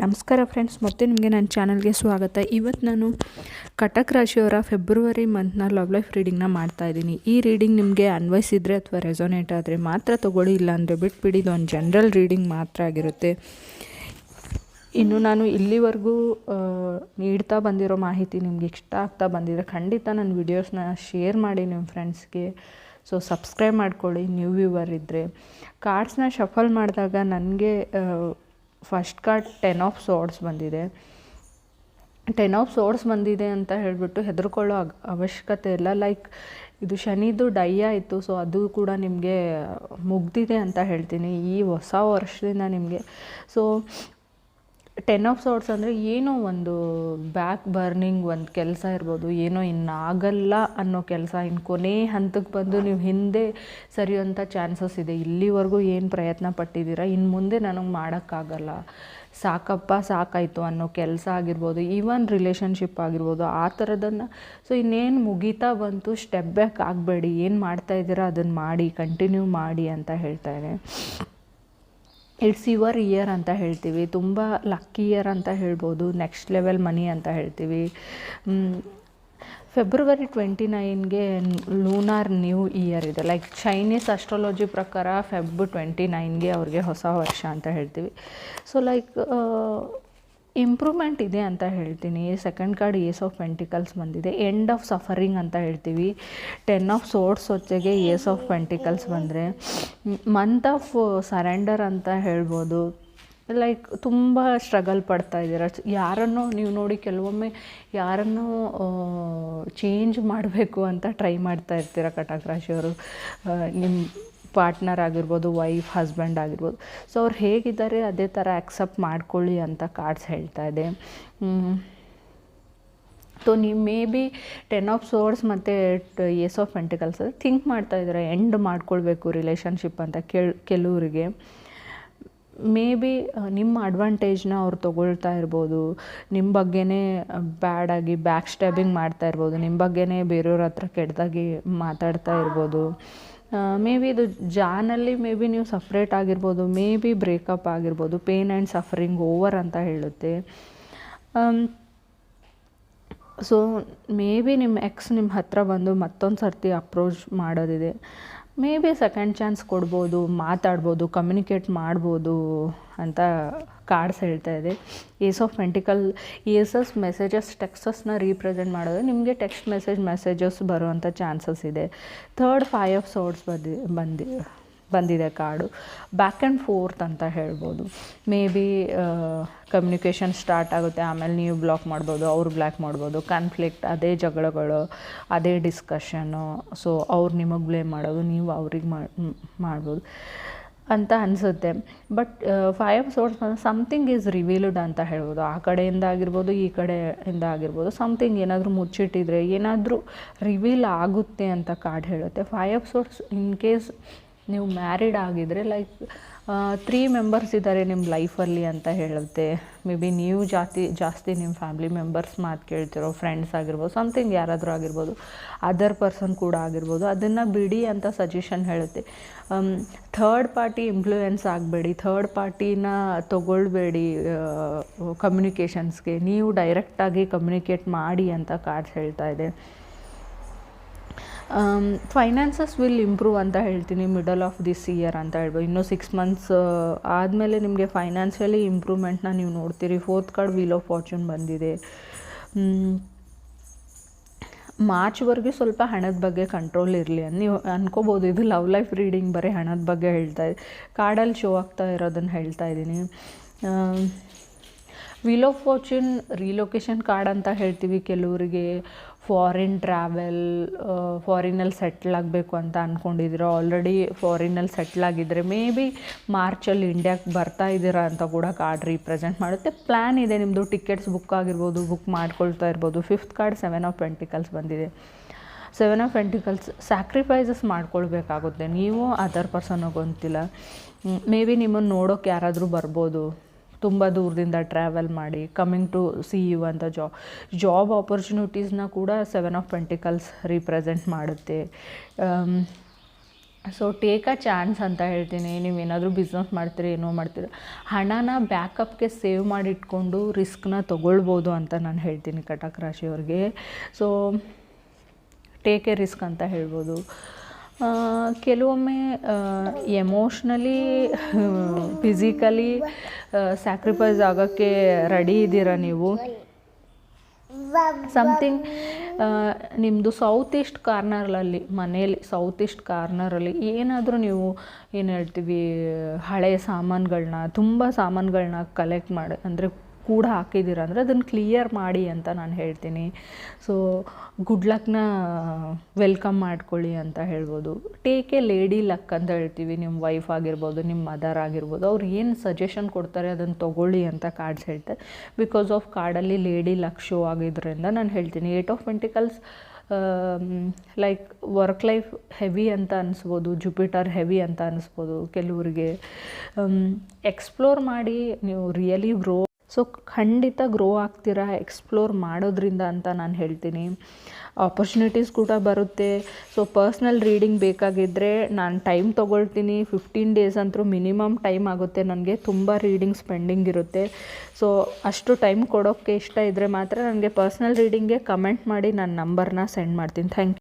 ನಮಸ್ಕಾರ ಫ್ರೆಂಡ್ಸ್ ಮತ್ತೆ ನಿಮಗೆ ನನ್ನ ಚಾನಲ್ಗೆ ಸ್ವಾಗತ. ಇವತ್ತು ನಾನು ಕಟಕ್ ರಾಶಿಯವರ ಫೆಬ್ರವರಿ ಮಂತ್ನ ಲವ್ ಲೈಫ್ ರೀಡಿಂಗ್ನ ಮಾಡ್ತಾ ಇದ್ದೀನಿ. ಈ ರೀಡಿಂಗ್ ನಿಮಗೆ ಅನ್ವಯಿಸಿದರೆ ಅಥವಾ ರೆಸೊನೇಟ್ ಆದರೆ ಮಾತ್ರ ತೊಗೊಳ್ಳಿ, ಇಲ್ಲಾಂದರೆ ಬಿಟ್ಬಿಡಿ. ಇದು ಒಂದು ಜನರಲ್ ರೀಡಿಂಗ್ ಮಾತ್ರ ಆಗಿರುತ್ತೆ. ಇನ್ನು ನಾನು ಇಲ್ಲಿವರೆಗೂ ನೀಡ್ತಾ ಬಂದಿರೋ ಮಾಹಿತಿ ನಿಮ್ಗೆ ಇಷ್ಟ ಆಗ್ತಾ ಬಂದಿದ್ರೆ ಖಂಡಿತ ನನ್ನ ವಿಡಿಯೋಸ್ನ ಶೇರ್ ಮಾಡಿ ನಿಮ್ಮ ಫ್ರೆಂಡ್ಸ್ಗೆ ಸೊ ಸಬ್ಸ್ಕ್ರೈಬ್ ಮಾಡ್ಕೊಳ್ಳಿ ನ್ಯೂ ವ್ಯೂವರ್ ಇದ್ದರೆ ಕಾರ್ಡ್ಸ್ನ ಶಫಲ್ ಮಾಡಿದಾಗ ನನಗೆ first card ten of swords ಬಂದಿದೆ. ಟೆನ್ ಆಫ್ ಸೋರ್ಸ್ ಬಂದಿದೆ ಅಂತ ಹೇಳಿಬಿಟ್ಟು ಹೆದರ್ಕೊಳ್ಳೋ ಅವಶ್ಯಕತೆ ಇಲ್ಲ. ಲೈಕ್ ಇದು ಶನಿದು ಡೈ ಆಯಿತು ಸೊ ಅದು ಕೂಡ ನಿಮಗೆ ಮುಗ್ದಿದೆ ಅಂತ ಹೇಳ್ತೀನಿ. ಈ ಹೊಸ ವರ್ಷದಿಂದ ನಿಮಗೆ. ಸೊ ಟೆನ್ ಆಫ್ ಸೌಟ್ಸ್ ಅಂದರೆ ಏನೋ ಒಂದು ಬ್ಯಾಕ್ ಬರ್ನಿಂಗ್ ಒಂದು ಕೆಲಸ ಇರ್ಬೋದು, ಏನೋ ಇನ್ನಾಗಲ್ಲ ಅನ್ನೋ ಕೆಲಸ ಇನ್ನು ಕೊನೆ ಹಂತಕ್ಕೆ ಬಂದು ನೀವು ಹಿಂದೆ ಸರಿಯುವಂಥ ಚಾನ್ಸಸ್ ಇದೆ. ಇಲ್ಲಿವರೆಗೂ ಏನು ಪ್ರಯತ್ನ ಪಟ್ಟಿದ್ದೀರಾ? ಇನ್ನು ಮುಂದೆ ನನಗೆ ಮಾಡೋಕ್ಕಾಗಲ್ಲ. ಸಾಕಪ್ಪ, ಸಾಕಾಯಿತು ಅನ್ನೋ ಕೆಲಸ ಆಗಿರ್ಬೋದು ಈವನ್ ರಿಲೇಷನ್ಶಿಪ್ ಆಗಿರ್ಬೋದು, ಆ ಥರದನ್ನು ಸೊ ಇನ್ನೇನು ಮುಗೀತಾ ಬಂತು ಸ್ಟೆಪ್ ಬ್ಯಾಕ್ ಆಗಬೇಡಿ. ಏನು ಮಾಡ್ತಾ ಇದ್ದೀರಾ? ಅದನ್ನು ಮಾಡಿ ಕಂಟಿನ್ಯೂ ಮಾಡಿ ಅಂತ ಹೇಳ್ತಾರೆ ಇಟ್ಸ್ ಯುವರ್ ಇಯರ್ ಅಂತ ಹೇಳ್ತೀವಿ. ತುಂಬ ಲಕ್ಕಿ ಇಯರ್ ಅಂತ ಹೇಳ್ಬೋದು. ನೆಕ್ಸ್ಟ್ ಲೆವೆಲ್ ಮನಿ ಅಂತ ಹೇಳ್ತೀವಿ. ಫೆಬ್ರವರಿ ಟ್ವೆಂಟಿ ನೈನ್ಗೆ ಲೂನಾರ್ ನ್ಯೂ ಇಯರ್ ಇದೆ. ಲೈಕ್ ಚೈನೀಸ್ ಅಸ್ಟ್ರಾಲಜಿ ಪ್ರಕಾರ ಫೆಬ್ ಟ್ವೆಂಟಿ ನೈನ್ಗೆ ಅವ್ರಿಗೆ ಹೊಸ ವರ್ಷ ಅಂತ ಹೇಳ್ತೀವಿ. ಸೊ ಲೈಕ್ ಇಂಪ್ರೂವ್ಮೆಂಟ್ ಇದೆ ಅಂತ ಹೇಳ್ತೀನಿ. Second card ace of pentacles ಬಂದಿದೆ. ಎಂಡ್ ಆಫ್ ಸಫರಿಂಗ್ ಅಂತ ಹೇಳ್ತೀವಿ. ಟೆನ್ ಆಫ್ ಸೋರ್ಟ್ಸ್ ಹೊಚ್ಚೆಗೆ ಏಸ್ ಆಫ್ ಪೆಂಟಿಕಲ್ಸ್ ಬಂದರೆ. ಮಂತ್ ಆಫ್ ಸರೆಂಡರ್ ಅಂತ ಹೇಳ್ಬೋದು. ಲೈಕ್ ತುಂಬ ಸ್ಟ್ರಗಲ್ ಪಡ್ತಾ ಇದ್ದೀರ. ಯಾರನ್ನೋ ನೀವು ನೋಡಿ ಕೆಲವೊಮ್ಮೆ ಯಾರನ್ನೋ ಚೇಂಜ್ ಮಾಡಬೇಕು ಅಂತ ಟ್ರೈ ಮಾಡ್ತಾ ಇರ್ತೀರ ಕಟಕ್ ರಾಶಿಯವರು. ನಿಮ್ಮ ಪಾರ್ಟ್ನರ್ ಆಗಿರ್ಬೋದು ವೈಫ್ ಹಸ್ಬೆಂಡ್ ಆಗಿರ್ಬೋದು. ಸೊ ಅವ್ರು ಹೇಗಿದ್ದಾರೆ ಅದೇ ಥರ ಆಕ್ಸೆಪ್ಟ್ ಮಾಡ್ಕೊಳ್ಳಿ ಅಂತ ಕಾರ್ಡ್ಸ್ ಹೇಳ್ತಾ ಇದೆ. ಸೊ ನೀವು maybe ten of swords ಮತ್ತು ಎಸ್ ಆಫ್ ಪೆಂಟಿಕಲ್ಸ್ ಥಿಂಕ್ ಮಾಡ್ತಾ ಇದ್ದಾರೆ ಎಂಡ್ ಮಾಡ್ಕೊಳ್ಬೇಕು ರಿಲೇಷನ್ಶಿಪ್ ಅಂತ ಕೇಳ್, ಕೆಲವರಿಗೆ. ಮೇ ಬಿ ನಿಮ್ಮ ಅಡ್ವಾಂಟೇಜ್ನ ಅವ್ರು ತೊಗೊಳ್ತಾ ಇರ್ಬೋದು. ನಿಮ್ಮ ಬಗ್ಗೆನೇ ಬ್ಯಾಡಾಗಿ ಬ್ಯಾಕ್ ಸ್ಟ್ಯಾಬಿಂಗ್ ಮಾಡ್ತಾ ಇರ್ಬೋದು. ನಿಮ್ಮ ಬಗ್ಗೆನೇ ಬೇರೆಯವ್ರ ಹತ್ರ ಕೆಟ್ಟದಾಗಿ ಮಾತಾಡ್ತಾ ಇರ್ಬೋದು. ಮೇ ಬಿ ಇದು ಜಾನಲ್ಲಿ ಮೇ ಬಿ ನೀವು ಸಪ್ರೇಟ್ ಆಗಿರ್ಬೋದು ಮೇ ಬಿ ಬ್ರೇಕಪ್ ಆಗಿರ್ಬೋದು ಪೇನ್ ಆ್ಯಂಡ್ ಸಫರಿಂಗ್ ಓವರ್ ಅಂತ ಹೇಳುತ್ತೆ. ಸೊ ಮೇ ಬಿ ನಿಮ್ಮ ಎಕ್ಸ್ ನಿಮ್ಮ ಹತ್ರ ಬಂದು ಮತ್ತೊಂದು ಸರ್ತಿ ಅಪ್ರೋಚ್ ಮಾಡೋದಿದೆ. ಮೇ ಬಿ ಸೆಕೆಂಡ್ ಚಾನ್ಸ್ ಕೊಡ್ಬೋದು, ಮಾತಾಡ್ಬೋದು ಕಮ್ಯುನಿಕೇಟ್ ಮಾಡ್ಬೋದು ಅಂತ ಕಾರ್ಡ್ಸ್ ಹೇಳ್ತಾ ಇದೆ. Ace of pentacle aces messages ಟೆಕ್ಸಸ್ನ represent ಮಾಡೋದು. ನಿಮಗೆ ಟೆಕ್ಸ್ಟ್ ಮೆಸೇಜ್ ಮೆಸೇಜಸ್ ಬರುವಂಥ ಚಾನ್ಸಸ್ ಇದೆ. ಥರ್ಡ್ ಫೈವ್ ಆಫ್ ಸೋರ್ಡ್ಸ್ ಬಂದಿ ಬಂದಿ, ಬಂದಿದೆ ಕಾರ್ಡು ಬ್ಯಾಕ್ ಆ್ಯಂಡ್ ಫೋರ್ತ್ ಅಂತ ಹೇಳ್ಬೋದು. ಮೇ ಬಿ ಕಮ್ಯುನಿಕೇಷನ್ ಸ್ಟಾರ್ಟ್ ಆಗುತ್ತೆ, ಆಮೇಲೆ ನೀವು ಬ್ಲಾಕ್ ಮಾಡ್ಬೋದು, ಅವ್ರು ಬ್ಲ್ಯಾಕ್ ಮಾಡ್ಬೋದು. ಕಾನ್ಫ್ಲಿಕ್ಟ್ ಅದೇ ಜಗಳಗಳು, ಅದೇ ಡಿಸ್ಕಷನ್ನು ಸೊ ಅವ್ರು ನಿಮಗೆ ಬ್ಲೇಮ್ ಮಾಡೋದು, ನೀವು ಅವ್ರಿಗೆ ಮಾಡ್ಬೋದು. ಅಂತ ಅನಿಸುತ್ತೆ. But five of swords something is revealed ಅಂತ ಹೇಳ್ಬೋದು. ಆ ಕಡೆಯಿಂದ ಆಗಿರ್ಬೋದು, ಈ ಕಡೆಯಿಂದ ಆಗಿರ್ಬೋದು ಸಮಥಿಂಗ್ ಏನಾದರೂ ಮುಚ್ಚಿಟ್ಟಿದ್ರೆ ಏನಾದರೂ ರಿವೀಲ್ ಆಗುತ್ತೆ ಅಂತ ಕಾರ್ಡ್ ಹೇಳುತ್ತೆ. Five of swords in case ನೀವು ಮ್ಯಾರಿಡ್ ಆಗಿದ್ದರೆ ಲೈಕ್ ತ್ರೀ ಮೆಂಬರ್ಸ್ ಇದ್ದಾರೆ ನಿಮ್ಮ ಲೈಫಲ್ಲಿ ಅಂತ ಹೇಳುತ್ತೆ. ಮೇ ಬಿ ನೀವು ಜಾಸ್ತಿ ಜಾಸ್ತಿ ನಿಮ್ಮ ಫ್ಯಾಮಿಲಿ ಮೆಂಬರ್ಸ್ ಮಾತು ಕೇಳ್ತಿರೋ ಫ್ರೆಂಡ್ಸ್ ಆಗಿರ್ಬೋದು ಸಮಥಿಂಗ್ ಯಾರಾದರೂ ಆಗಿರ್ಬೋದು ಅದರ್ ಪರ್ಸನ್ ಕೂಡ ಆಗಿರ್ಬೋದು, ಅದನ್ನು ಬಿಡಿ ಅಂತ ಸಜೆಷನ್ ಹೇಳುತ್ತೆ. ಥರ್ಡ್ ಪಾರ್ಟಿ ಇನ್ಫ್ಲೂಯೆನ್ಸ್ ಆಗಬೇಡಿ. ಥರ್ಡ್ ಪಾರ್ಟಿನ ತೊಗೊಳ್ಬೇಡಿ ಕಮ್ಯುನಿಕೇಷನ್ಸ್ಗೆ ನೀವು ಡೈರೆಕ್ಟಾಗಿ ಕಮ್ಯುನಿಕೇಟ್ ಮಾಡಿ ಅಂತ ಕಾರ್ಡ್ಸ್ ಹೇಳ್ತಾ ಇದೆ. ಫೈನಾನ್ಸಸ್ ವಿಲ್ ಇಂಪ್ರೂವ್ ಅಂತ ಹೇಳ್ತೀನಿ ಮಿಡಲ್ ಆಫ್ ದಿಸ್ ಇಯರ್ ಅಂತ ಹೇಳ್ಬೋದು. ಇನ್ನೂ ಸಿಕ್ಸ್ ಮಂತ್ಸ್ ಆದಮೇಲೆ ನಿಮಗೆ ಫೈನಾನ್ಷಿಯಲಿ ಇಂಪ್ರೂವ್ಮೆಂಟ್ನ ನೀವು ನೋಡ್ತೀರಿ. Fourth card wheel of fortune ಬಂದಿದೆ. ಮಾರ್ಚ್ವರೆಗೂ ಸ್ವಲ್ಪ ಹಣದ ಬಗ್ಗೆ ಕಂಟ್ರೋಲ್ ಇರಲಿ ಅಂತ ನೀವು ಅನ್ಕೋಬೋದು, ಇದು ಲವ್ ಲೈಫ್ ರೀಡಿಂಗ್ ಬರೀ ಹಣದ ಬಗ್ಗೆ ಹೇಳ್ತಾ ಇದೆ ಕಾರ್ಡಲ್ಲಿ ಶೋ ಆಗ್ತಾ ಇರೋದನ್ನು ಹೇಳ್ತಾ ಇದ್ದೀನಿ. Wheel of fortune relocation card ಅಂತ ಹೇಳ್ತೀವಿ ಕೆಲವರಿಗೆ. ಫಾರಿನ್ ಟ್ರಾವೆಲ್ ಫಾರಿನಲ್ಲಿ ಸೆಟ್ಲ್ ಆಗಬೇಕು ಅಂತ ಅಂದ್ಕೊಂಡಿದ್ದೀರೋ ಆಲ್ರೆಡಿ ಫಾರಿನಲ್ಲಿ ಸೆಟ್ಲ್ ಆಗಿದ್ದರೆ ಮೇ ಬಿ ಮಾರ್ಚಲ್ಲಿ ಇಂಡ್ಯಾಕ್ಕೆ ಬರ್ತಾ ಇದ್ದೀರಾ ಅಂತ ಕೂಡ ಕಾರ್ಡ್ ರೀಪ್ರೆಸೆಂಟ್ ಮಾಡುತ್ತೆ. ಪ್ಲ್ಯಾನ್ ಇದೆ ನಿಮ್ಮದು ಟಿಕೆಟ್ಸ್ ಬುಕ್ ಆಗಿರ್ಬೋದು ಬುಕ್ ಮಾಡ್ಕೊಳ್ತಾ ಇರ್ಬೋದು. Fifth card seven of pentacles ಬಂದಿದೆ. ಸೆವೆನ್ ಆಫ್ ಪೆಂಟಿಕಲ್ಸ್ ಸ್ಯಾಕ್ರಿಫೈಸಸ್ ಮಾಡ್ಕೊಳ್ಬೇಕಾಗುತ್ತೆ. ನೀವು ಅದರ್ ಪರ್ಸನ್ ಗೊಂತಿಲ್ಲ ಮೇ ಬಿ ನಿಮ್ಮನ್ನು ನೋಡೋಕೆ ಯಾರಾದರೂ ಬರ್ಬೋದು. ತುಂಬ ದೂರದಿಂದ ಟ್ರಾವೆಲ್ ಮಾಡಿ ಕಮಿಂಗ್ ಟು ಸಿ ಯು ಅಂತ ಜಾಬ್ ಜಾಬ್ ಆಪರ್ಚುನಿಟೀಸ್ನ ಕೂಡ ಸೆವೆನ್ ಆಫ್ ಪೆಂಟಿಕಲ್ಸ್ ರೀಪ್ರೆಸೆಂಟ್ ಮಾಡುತ್ತೆ. ಸೊ ಟೇಕ್ ಅ ಚಾನ್ಸ್ ಅಂತ ಹೇಳ್ತೀನಿ. ನೀವೇನಾದರೂ ಬಿಸ್ನೆಸ್ ಮಾಡ್ತೀರಿ, ಏನೋ ಮಾಡ್ತೀರಿ, ಹಣನ ಬ್ಯಾಕಪ್ಗೆ ಸೇವ್ ಮಾಡಿಟ್ಕೊಂಡು ರಿಸ್ಕ್ನ ತೊಗೊಳ್ಬೋದು ಅಂತ ನಾನು ಹೇಳ್ತೀನಿ ಕಟಕ್ ರಾಶಿಯವ್ರಿಗೆ. ಸೊ ಟೇಕ್ ಎ ರಿಸ್ಕ್ ಅಂತ ಹೇಳ್ಬೋದು. ಕೆಲವೊಮ್ಮೆ ಎಮೋಷ್ನಲಿ ಫಿಸಿಕಲಿ ಸ್ಯಾಕ್ರಿಫೈಸ್ ಆಗೋಕ್ಕೆ ರೆಡಿ ಇದ್ದೀರಾ ನೀವು? ಸಮಥಿಂಗ್ ನಿಮ್ಮದು ಸೌತ್ ಈಸ್ಟ್ ಕಾರ್ನರಲ್ಲಿ ಮನೇಲಿ ಸೌತ್ ಈಸ್ಟ್ ಕಾರ್ನರಲ್ಲಿ ಏನಾದರೂ ನೀವು ಏನು ಹೇಳ್ತೀವಿ ಹಳೆಯ ಸಾಮಾನುಗಳನ್ನ ತುಂಬ ಸಾಮಾನುಗಳನ್ನ ಕಲೆಕ್ಟ್ ಮಾಡಿ. ಅಂದರೆ ಕೂಡ ಹಾಕಿದ್ದೀರ ಅಂದರೆ ಅದನ್ನು ಕ್ಲಿಯರ್ ಮಾಡಿ ಅಂತ ನಾನು ಹೇಳ್ತೀನಿ. ಸೊ ಗುಡ್ ಲಕ್ನ ವೆಲ್ಕಮ್ ಮಾಡ್ಕೊಳ್ಳಿ ಅಂತ ಹೇಳ್ಬೋದು. ಟೇಕ್ ಎ ಲೇಡಿ ಲಕ್ ಅಂತ ಹೇಳ್ತೀವಿ ನಿಮ್ಮ ವೈಫ್ ಆಗಿರ್ಬೋದು ನಿಮ್ಮ ಮದರ್ ಆಗಿರ್ಬೋದು. ಅವ್ರು ಏನು ಸಜೆಷನ್ ಕೊಡ್ತಾರೆ ಅದನ್ನು ತೊಗೊಳ್ಳಿ ಅಂತ ಕಾರ್ಡ್ಸ್ ಹೇಳ್ತಾರೆ ಬಿಕಾಸ್ ಆಫ್ ಕಾರ್ಡಲ್ಲಿ ಲೇಡಿ ಲಕ್ ಶೋ ಆಗಿದ್ದರಿಂದ ನಾನು ಹೇಳ್ತೀನಿ eight of pentacles like work life heavy ಅಂತ ಅನಿಸ್ಬೋದು ಜುಪಿಟರ್ ಹೆವಿ ಅಂತ ಅನಿಸ್ಬೋದು, ಕೆಲವ್ರಿಗೆ ಎಕ್ಸ್ಪ್ಲೋರ್ ಮಾಡಿ, ನೀವು ರಿಯಲಿ ಗ್ರೋ ಸೊ ಖಂಡಿತ ಗ್ರೋ ಆಗ್ತೀರಾ ಎಕ್ಸ್ಪ್ಲೋರ್ ಮಾಡೋದ್ರಿಂದ ಅಂತ ನಾನು ಹೇಳ್ತೀನಿ. ಆಪರ್ಚುನಿಟೀಸ್ ಕೂಡ ಬರುತ್ತೆ. ಸೊ ಪರ್ಸ್ನಲ್ ರೀಡಿಂಗ್ ಬೇಕಾಗಿದ್ದರೆ ನಾನು ಟೈಮ್ ತೊಗೊಳ್ತೀನಿ. ಫಿಫ್ಟೀನ್ ಡೇಸ್ ಅಂತೂ ಮಿನಿಮಮ್ ಟೈಮ್ ಆಗುತ್ತೆ. ನನಗೆ ತುಂಬ ರೀಡಿಂಗ್ ಸ್ಪೆಂಡಿಂಗ್ ಇರುತ್ತೆ. ಸೊ ಅಷ್ಟು ಟೈಮ್ ಕೊಡೋಕ್ಕೆ ಇಷ್ಟ ಇದ್ದರೆ ಮಾತ್ರ ನನಗೆ ಪರ್ಸ್ನಲ್ ರೀಡಿಂಗ್ಗೆ ಕಮೆಂಟ್ ಮಾಡಿ ನನ್ನ ನಂಬರ್ನ ಸೆಂಡ್ ಮಾಡ್ತೀನಿ. Thank you